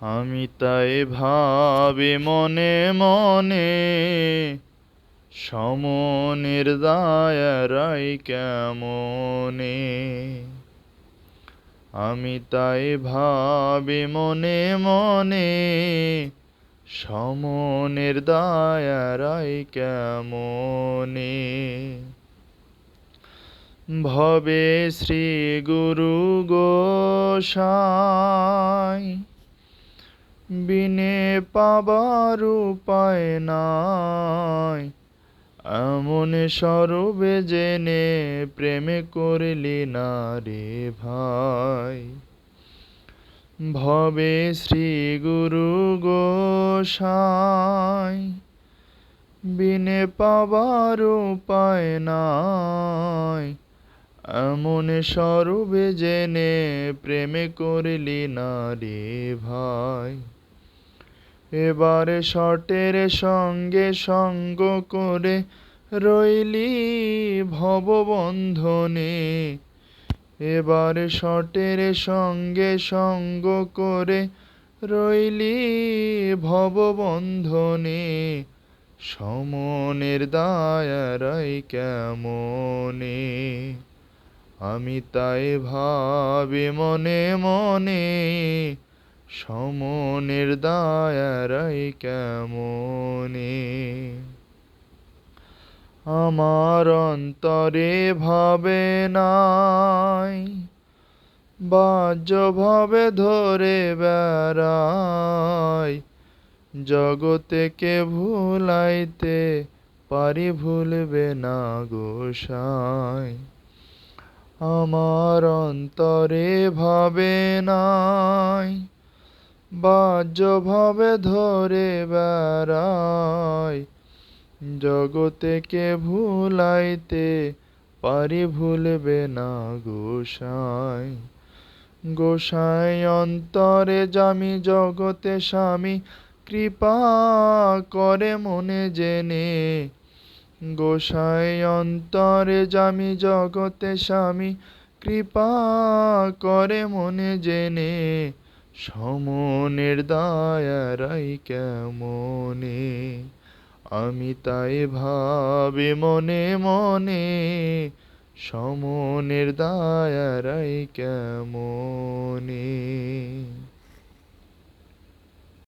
আমি তাই ভাবি মনে মনে, সমনের দায়ারাই কেমনে? আমি তাই ভাবি মনে মনে, সমনের দায়ারাই কেমনে? ভবে শ্রী গুরু গোসাই বিনে পাবার উপায় নাই। এমন স্বরূপে জেনে প্রেমে করলি না রে ভাই। ভবে শ্রী গুরু গোসাই, বিনে পাবার উপায় নাই। এমন স্বরূপে জেনে প্রেমে করলি না রে ভাই। এবারে শটের সঙ্গে সঙ্গ করে রইলি ভববন্ধনে। এবারে শটের সঙ্গে সঙ্গ করে রইলি ভববন্ধনে। সমনের দায়ারাই কেমনে? আমি তাই ভাবি মনে মনে সমনের দায়ারাই কেমনে? আমার অন্তরে ভাবে নাই বাহ্যভাবে ধরে বেড়াই। জগতেকে ভুলাইতে পারি ভুলবে না গোসাই আমার অন্তরে ভাবে নাই বাহ্যভাবে ধরে বেড়াই। জগতেকে ভুলাইতে পারি ভুলবে না গোসাই। গোসাই অন্তরে জামি জগতে স্বামী, কৃপা করে মনে জেনে। গোসাই অন্তরে জামি জগতে স্বামী, কৃপা করে মনে জেনে। সমনের দায়ারাই কেমনে? আমি তাই ভাবি মনে মনে সমনের দায়ারাই কেমনে?